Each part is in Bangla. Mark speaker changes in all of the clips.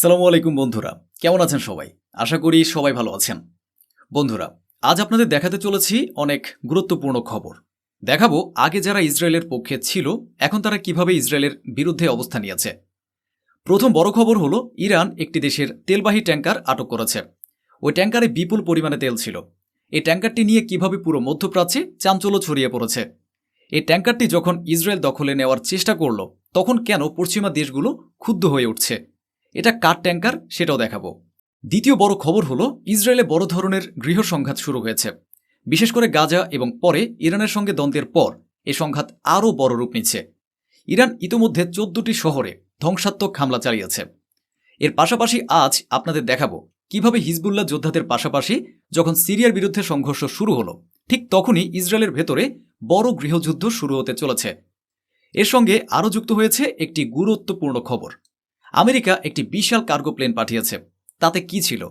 Speaker 1: সালামু আলাইকুম বন্ধুরা কেমন আছেন সবাই আশা করি সবাই ভালো আছেন বন্ধুরা আজ আপনাদের দেখাতে চলেছি অনেক গুরুত্বপূর্ণ খবর দেখাবো আগে যারা ইসরায়েলের পক্ষে ছিল এখন তারা কিভাবে ইসরায়েলের বিরুদ্ধে অবস্থা নিয়েছে প্রথম বড় খবর হলো ইরান একটি দেশের তেলবাহী ট্যাঙ্কার আটক করেছে ওই ট্যাঙ্কারে বিপুল পরিমাণে তেল ছিল এই ট্যাঙ্কারটি নিয়ে কিভাবে পুরো মধ্যপ্রাচ্যে চাঞ্চল্য ছড়িয়ে পড়েছে এই ট্যাঙ্কারটি যখন ইসরায়েল দখলে নেওয়ার চেষ্টা করল তখন কেন পশ্চিমা দেশগুলো ক্ষুব্ধ হয়ে উঠছে এটা কার ট্যাঙ্কার সেটাও দেখাবো দ্বিতীয় বড় খবর হলো ইসরায়েলে বড় ধরনের গৃহ সংঘাত শুরু হয়েছে বিশেষ করে গাজা এবং পরে ইরানের সঙ্গে দ্বন্দ্বের পর এ সংঘাত আরও বড় রূপ নিচ্ছে ইরান ইতোমধ্যে চোদ্দটি শহরে ধ্বংসাত্মক হামলা চালিয়েছে এর পাশাপাশি আজ আপনাদের দেখাবো কিভাবে হিজবুল্লাহ যোদ্ধাদের পাশাপাশি যখন সিরিয়ার বিরুদ্ধে সংঘর্ষ শুরু হলো ঠিক তখনই ইসরায়েলের ভেতরে বড় গৃহযুদ্ধ শুরু হতে চলেছে এর সঙ্গে আরও যুক্ত হয়েছে একটি গুরুত্বপূর্ণ খবর আমেরিকা একটি বিশাল কার্গো প্লেন পাঠিয়েছে তাতে কি ছিল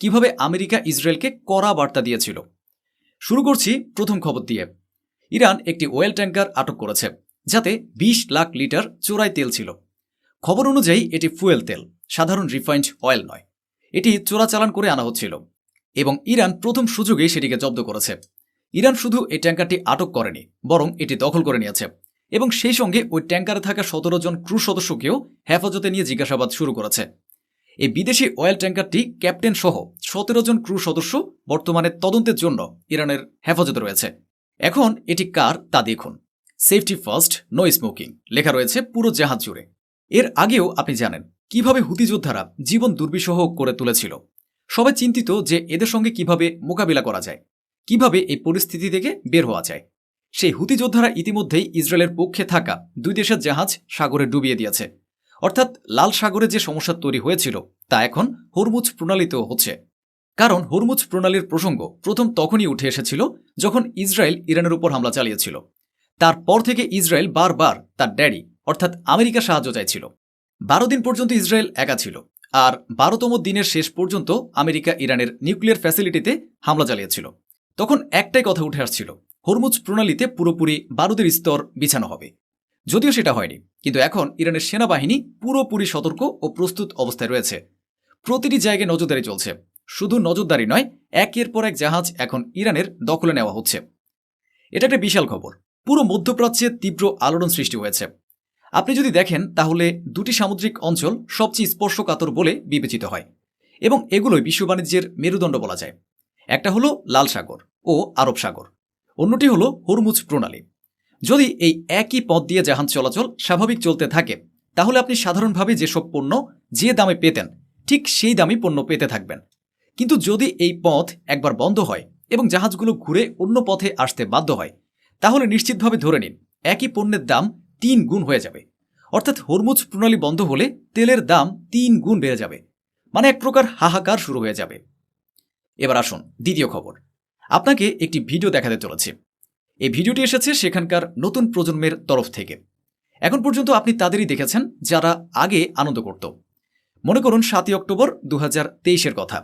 Speaker 1: কিভাবে আমেরিকা ইসরায়েলকে কড়া বার্তা দিয়েছিল শুরু করছি প্রথম খবর দিয়ে ইরান একটি ওয়েল ট্যাঙ্কার আটক করেছে যাতে ২০ লাখ লিটার চোরাই তেল ছিল খবর অনুযায়ী এটি ফুয়েল তেল সাধারণ রিফাইন্ড অয়েল নয় এটি চোরাচালান করে আনা হচ্ছিল এবং ইরান প্রথম সুযোগে সেটিকে জব্দ করেছে ইরান শুধু এই ট্যাঙ্কারটি আটক করেনি বরং এটি দখল করে নিয়েছে এবং সেই সঙ্গে ওই ট্যাঙ্কারে থাকা সতেরো জন ক্রু সদস্যকেও হেফাজতে নিয়ে জিজ্ঞাসাবাদ শুরু করেছে এই বিদেশি অয়েল ট্যাঙ্কারটি ক্যাপ্টেন সহ সতেরো জন ক্রু সদস্য বর্তমানে তদন্তের জন্য ইরানের হেফাজতে রয়েছে এখন এটি কার তা দেখুন সেফটি ফার্স্ট নো স্মোকিং লেখা রয়েছে পুরো জাহাজ জুড়ে এর আগেও আপনি জানেন কিভাবে হুতি যোদ্ধারা জীবন দুর্বিশহ করে তুলেছিল সবাই চিন্তিত যে এদের সঙ্গে কিভাবে মোকাবিলা করা যায় কিভাবে এই পরিস্থিতি থেকে বের হওয়া যায় সেই হুতি যোদ্ধারা ইতিমধ্যেই ইসরায়েলের পক্ষে থাকা দুই দেশের জাহাজ সাগরে ডুবিয়ে দিয়েছে অর্থাৎ লাল সাগরে যে সমস্যা তৈরি হয়েছিল তা এখন হরমুজ প্রণালীতেও হচ্ছে কারণ হরমুজ প্রণালীর প্রসঙ্গ প্রথম তখনই উঠে এসেছিল যখন ইসরায়েল ইরানের উপর হামলা চালিয়েছিল তারপর থেকে ইসরায়েল বারবার তার ড্যাডি অর্থাৎ আমেরিকা সাহায্য চাইছিল বারো দিন পর্যন্ত ইসরায়েল একা ছিল আর বারোতম দিনের শেষ পর্যন্ত আমেরিকা ইরানের নিউক্লিয়ার ফ্যাসিলিটিতে হামলা চালিয়েছিল তখন একটাই কথা উঠে আসছিল হরমুজ প্রণালীতে পুরোপুরি বারুদের স্তর বিছানো হবে যদিও সেটা হয়নি কিন্তু এখন ইরানের সেনাবাহিনী পুরোপুরি সতর্ক ও প্রস্তুত অবস্থায় রয়েছে প্রতিটি জায়গায় নজরদারি চলছে শুধু নজরদারি নয় একের পর এক জাহাজ এখন ইরানের দখলে নেওয়া হচ্ছে এটা একটা বিশাল খবর পুরো মধ্যপ্রাচ্যে তীব্র আলোড়ন সৃষ্টি হয়েছে আপনি যদি দেখেন তাহলে দুটি সামুদ্রিক অঞ্চল সবচেয়ে স্পর্শকাতর বলে বিবেচিত হয় এবং এগুলোই বিশ্ব বাণিজ্যের মেরুদণ্ড বলা যায় একটা হলো লাল সাগর ও আরব সাগর অন্যটি হলো হরমুজ প্রণালী যদি এই একই পথ দিয়ে জাহাজ চলাচল স্বাভাবিক চলতে থাকে তাহলে আপনি সাধারণভাবে যেসব পণ্য যে দামে পেতেন ঠিক সেই দামই পণ্য পেতে থাকবেন কিন্তু যদি এই পথ একবার বন্ধ হয় এবং জাহাজগুলো ঘুরে অন্য পথে আসতে বাধ্য হয় তাহলে নিশ্চিতভাবে ধরে নিন একই পণ্যের দাম তিন গুণ হয়ে যাবে অর্থাৎ হরমুজ প্রণালী বন্ধ হলে তেলের দাম তিন গুণ বেড়ে যাবে মানে এক প্রকার হাহাকার শুরু হয়ে যাবে এবার আসুন দ্বিতীয় খবর আপনাকে একটি ভিডিও দেখাতে চলেছে এই ভিডিওটি এসেছে সেখানকার নতুন প্রজন্মের তরফ থেকে এখন পর্যন্ত আপনি তাদেরই দেখেছেন যারা আগে আনন্দ করত মনে করুন সাতই অক্টোবর দু তেইশের কথা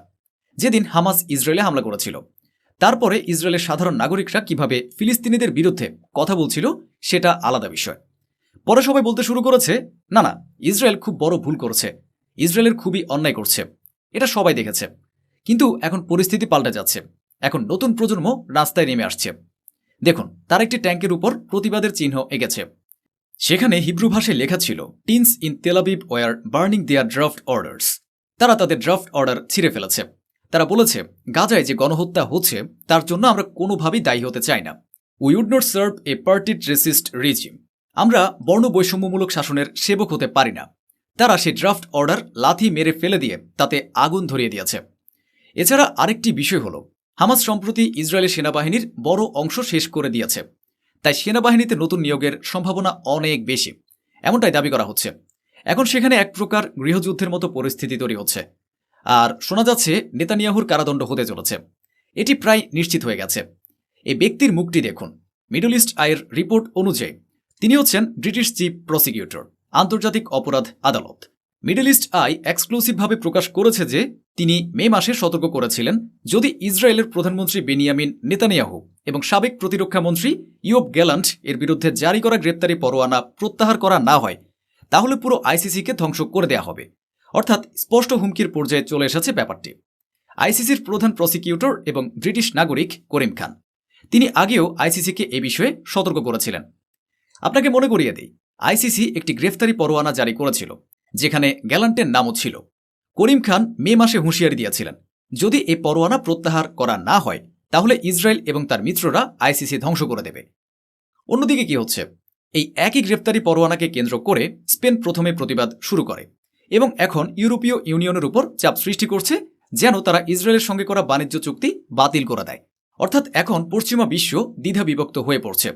Speaker 1: যেদিন হামাস ইসরায়েলে হামলা করেছিল তারপরে ইসরায়েলের সাধারণ নাগরিকরা কিভাবে ফিলিস্তিনিদের বিরুদ্ধে কথা বলছিল সেটা আলাদা বিষয় পরে সবাই বলতে শুরু করেছে না না ইসরায়েল খুব বড় ভুল করছে ইসরায়েলের খুবই অন্যায় করছে এটা সবাই দেখেছে কিন্তু এখন পরিস্থিতি পাল্টে যাচ্ছে এখন নতুন প্রজন্ম রাস্তায় নেমে আসছে দেখুন তার একটি ট্যাঙ্কের উপর প্রতিবাদের চিহ্ন এঁকেছে সেখানে হিব্রু ভাষায় লেখা ছিল teens in Tel Aviv were burning their draft orders তারা তাদের ড্রাফট অর্ডার ছিঁড়ে ফেলেছে তারা বলেছে গাজায় যে গণহত্যা হচ্ছে তার জন্য আমরা কোনোভাবেই দায়ী হতে চাই না we would not serve apartheid racist regime আমরা বর্ণ বৈষম্যমূলক শাসনের সেবক হতে পারি না তারা সেই ড্রাফট অর্ডার লাথি মেরে ফেলে দিয়ে তাতে আগুন ধরিয়ে দিয়েছে এছাড়া আরেকটি বিষয় হলো হামাস সম্প্রতি ইসরায়েলের সেনাবাহিনীর বড় অংশ শেষ করে দিয়েছে তাই সেনাবাহিনীতে নতুন নিয়োগের সম্ভাবনা অনেক বেশি এমনটাই দাবি করা হচ্ছে এখন সেখানে এক প্রকার গৃহযুদ্ধের মতো পরিস্থিতি তৈরি হচ্ছে আর শোনা যাচ্ছে নেতানিয়াহুর কারাদণ্ড হতে চলেছে এটি প্রায় নিশ্চিত হয়ে গেছে এই ব্যক্তির মুখটি দেখুন মিডল ইস্ট আয়ের রিপোর্ট অনুযায়ী তিনি হচ্ছেন ব্রিটিশ চিফ প্রসিকিউটর আন্তর্জাতিক অপরাধ আদালত মিডল ইস্ট আই এক্সক্লুসিভভাবে প্রকাশ করেছে যে তিনি মে মাসে সতর্ক করেছিলেন যদি ইসরায়েলের প্রধানমন্ত্রী বেনিয়ামিন নেতানিয়াহু এবং সাবেক প্রতিরক্ষামন্ত্রী ইয়োব গ্যালান্ট এর বিরুদ্ধে জারি করা গ্রেপ্তারি পরোয়ানা প্রত্যাহার করা না হয় তাহলে পুরো আইসিসিকে ধ্বংস করে দেয়া হবে অর্থাৎ স্পষ্ট হুমকির পর্যায়ে চলে এসেছে ব্যাপারটি আইসিসির প্রধান প্রসিকিউটর এবং ব্রিটিশ নাগরিক করিম খান তিনি আগেও আইসিসিকে এ বিষয়ে সতর্ক করেছিলেন আপনাকে মনে করিয়ে দিই আইসিসি একটি গ্রেফতারি পরোয়ানা জারি করেছিল যেখানে গ্যালান্টের নামও ছিল করিম খান মে মাসে হুঁশিয়ারি দিয়েছিলেন যদি এই পরোয়ানা প্রত্যাহার করা না হয় তাহলে ইসরায়েল এবং তার মিত্ররা আইসিসি ধ্বংস করে দেবে অন্যদিকে কি হচ্ছে এই একই গ্রেপ্তারি পরোয়ানাকে কেন্দ্র করে স্পেন প্রথমে প্রতিবাদ শুরু করে এবং এখন ইউরোপীয় ইউনিয়নের উপর চাপ সৃষ্টি করছে যেন তারা ইসরায়েলের সঙ্গে করা বাণিজ্য চুক্তি বাতিল করে দেয় অর্থাৎ এখন পশ্চিমা বিশ্ব দ্বিধা বিভক্ত হয়ে পড়ছে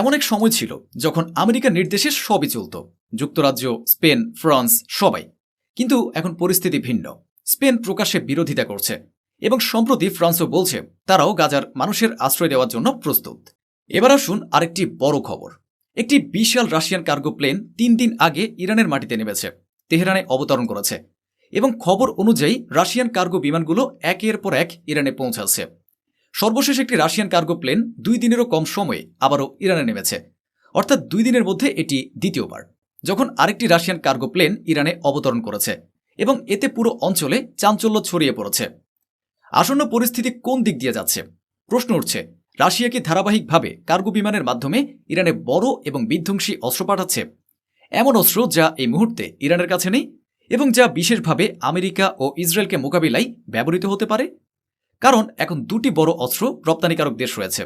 Speaker 1: এমন এক সময় ছিল যখন আমেরিকার নির্দেশে সবই চলত যুক্তরাজ্য স্পেন ফ্রান্স সবাই কিন্তু এখন পরিস্থিতি ভিন্ন স্পেন প্রকাশ্যে বিরোধিতা করছে এবং সম্প্রতি ফ্রান্সও বলছে তারাও গাজার মানুষের আশ্রয় দেওয়ার জন্য প্রস্তুত এবার আসুন আরেকটি বড় খবর একটি বিশাল রাশিয়ান কার্গো প্লেন তিন দিন আগে ইরানের মাটিতে নেমেছে তেহরানে অবতরণ করেছে এবং খবর অনুযায়ী রাশিয়ান কার্গো বিমানগুলো একের পর এক ইরানে পৌঁছাচ্ছে সর্বশেষ একটি রাশিয়ান কার্গো প্লেন দুই দিনেরও কম সময়ে আবারও ইরানে নেমেছে অর্থাৎ দুই দিনের মধ্যে এটি দ্বিতীয়বার যখন আরেকটি রাশিয়ান কার্গো প্লেন ইরানে অবতরণ করেছে এবং এতে পুরো অঞ্চলে চাঞ্চল্য ছড়িয়ে পড়েছে আসন্ন পরিস্থিতি কোন দিক দিয়ে যাচ্ছে প্রশ্ন উঠছে রাশিয়া কি ধারাবাহিকভাবে কার্গো বিমানের মাধ্যমে ইরানে বড় এবং বিধ্বংসী অস্ত্র পাঠাচ্ছে এমন অস্ত্র যা এই মুহূর্তে ইরানের কাছে নেই এবং যা বিশেষভাবে আমেরিকা ও ইসরায়েলকে মোকাবিলায় ব্যবহৃত হতে পারে কারণ এখন দুটি বড় অস্ত্র রপ্তানিকারক দেশ রয়েছে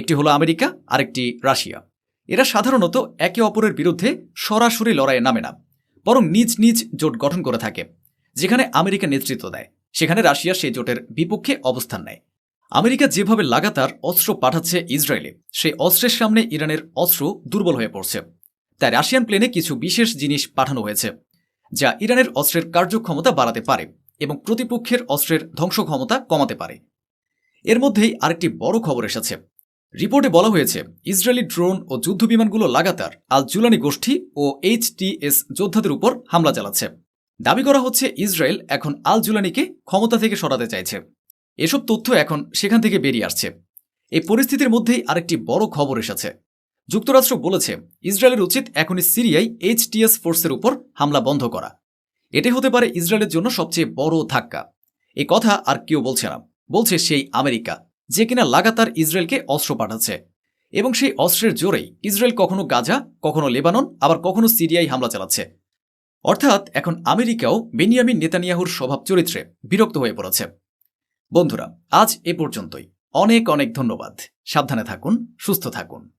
Speaker 1: একটি হলো আমেরিকা আরেকটি রাশিয়া এরা সাধারণত একে অপরের বিরুদ্ধে সরাসরি লড়াইয়ে নামে না বরং নিজ নিজ জোট গঠন করে থাকে যেখানে আমেরিকা নেতৃত্ব দেয় সেখানে রাশিয়া সেই জোটের বিপক্ষে অবস্থান নেয় আমেরিকা যেভাবে লাগাতার অস্ত্র পাঠাচ্ছে ইসরায়েলে সেই অস্ত্রের সামনে ইরানের অস্ত্র দুর্বল হয়ে পড়ছে তাই রাশিয়ান প্লেনে কিছু বিশেষ জিনিস পাঠানো হয়েছে যা ইরানের অস্ত্রের কার্যক্ষমতা বাড়াতে পারে এবং প্রতিপক্ষের অস্ত্রের ধ্বংস ক্ষমতা কমাতে পারে এর মধ্যেই আরেকটি বড় খবর এসেছে রিপোর্টে বলা হয়েছে ইসরায়েলি ড্রোন ও যুদ্ধবিমানগুলো লাগাতার আল জুলানি গোষ্ঠী ও এইচটিএস যোদ্ধাদের উপর হামলা চালাচ্ছে দাবি করা হচ্ছে ইসরায়েল এখন আল জুলানিকে ক্ষমতা থেকে সরাতে চাইছে এসব তথ্য এখন সেখান থেকে বেরিয়ে আসছে এই পরিস্থিতির মধ্যেই আরেকটি বড় খবর এসেছে যুক্তরাষ্ট্র বলেছে ইসরায়েলের উচিত এখনই সিরিয়ায় এইচটিএস ফোর্সের উপর হামলা বন্ধ করা এটি হতে পারে ইসরায়েলের জন্য সবচেয়ে বড় ধাক্কা এ কথা আর কেউ বলছে না বলছে সেই আমেরিকা যে কিনা লাগাতার ইসরায়েলকে অস্ত্র পাঠাচ্ছে এবং সেই অস্ত্রের জোরেই ইসরায়েল কখনো গাজা কখনো লেবানন আবার কখনো সিরিয়ায় হামলা চালাচ্ছে অর্থাৎ এখন আমেরিকাও বেনিয়ামিন নেতানিয়াহুর স্বভাব চরিত্রে বিরক্ত হয়ে পড়েছে বন্ধুরা আজ এ পর্যন্তই অনেক অনেক ধন্যবাদ সাবধানে থাকুন সুস্থ থাকুন